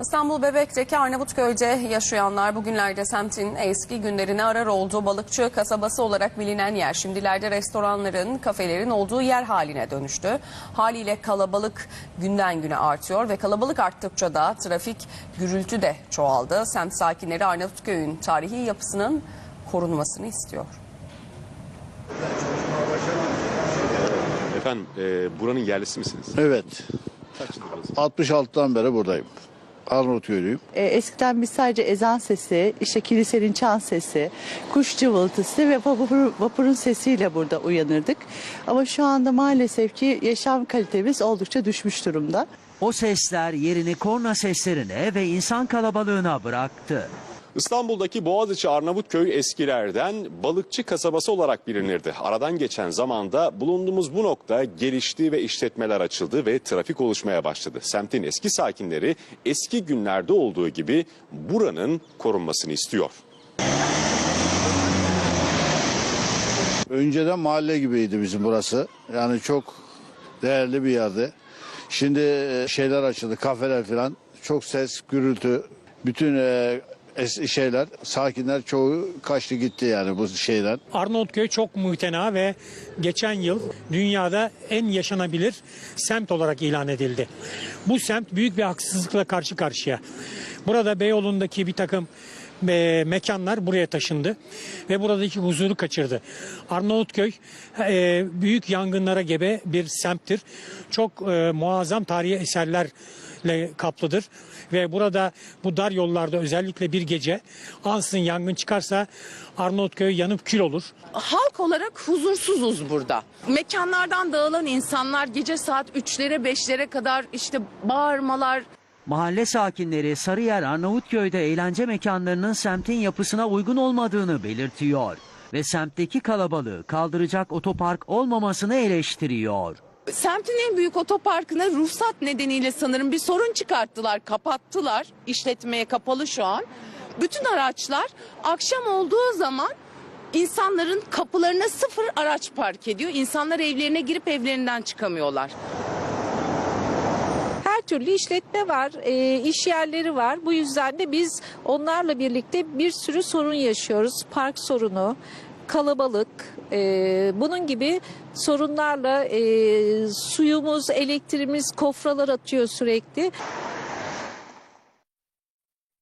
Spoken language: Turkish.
İstanbul Bebek'teki Arnavutköy'de yaşayanlar bugünlerde semtin eski günlerini arar olduğu balıkçı kasabası olarak bilinen yer şimdilerde restoranların, kafelerin olduğu yer haline dönüştü. Haliyle kalabalık günden güne artıyor ve kalabalık arttıkça da trafik gürültü de çoğaldı. Semt sakinleri Arnavutköy'ün tarihi yapısının korunmasını istiyor. Efendim e, buranın yerlisi misiniz? Evet. Kaç yıldır burası? 66'dan beri buradayım. Arnavutköy'lüyüm. E, eskiden biz sadece ezan sesi, işte kilisenin çan sesi, kuş cıvıltısı ve vapur, vapurun sesiyle burada uyanırdık. Ama şu anda maalesef ki yaşam kalitemiz oldukça düşmüş durumda. O sesler yerini korna seslerine ve insan kalabalığına bıraktı. İstanbul'daki Boğaziçi Arnavutköy eskilerden balıkçı kasabası olarak bilinirdi. Aradan geçen zamanda bulunduğumuz bu nokta gelişti ve işletmeler açıldı ve trafik oluşmaya başladı. Semtin eski sakinleri eski günlerde olduğu gibi buranın korunmasını istiyor. Önceden mahalle gibiydi bizim burası. Yani çok değerli bir yerdi. Şimdi e, şeyler açıldı, kafeler falan. Çok ses, gürültü, bütün e, şeyler, sakinler çoğu kaçtı gitti yani bu şeyden. Arnavutköy çok muhtena ve geçen yıl dünyada en yaşanabilir semt olarak ilan edildi. Bu semt büyük bir haksızlıkla karşı karşıya. Burada Beyoğlu'ndaki bir takım e, mekanlar buraya taşındı ve buradaki huzuru kaçırdı. Arnavutköy e, büyük yangınlara gebe bir semttir. Çok e, muazzam tarihi eserlerle kaplıdır ve burada bu dar yollarda özellikle bir gece ansızın yangın çıkarsa Arnavutköy yanıp kül olur. halk olarak huzursuzuz burada. Mekanlardan dağılan insanlar gece saat 3'lere 5'lere kadar işte bağırmalar, Mahalle sakinleri Sarıyer Arnavutköy'de eğlence mekanlarının semtin yapısına uygun olmadığını belirtiyor ve semtteki kalabalığı kaldıracak otopark olmamasını eleştiriyor. Semtin en büyük otoparkına ruhsat nedeniyle sanırım bir sorun çıkarttılar, kapattılar. İşletmeye kapalı şu an. Bütün araçlar akşam olduğu zaman insanların kapılarına sıfır araç park ediyor. İnsanlar evlerine girip evlerinden çıkamıyorlar. her türlü işletme var, e, iş yerleri var. Bu yüzden de biz onlarla birlikte bir sürü sorun yaşıyoruz. Park sorunu, kalabalık, e, bunun gibi sorunlarla e, suyumuz, elektriğimiz, kofralar atıyor sürekli.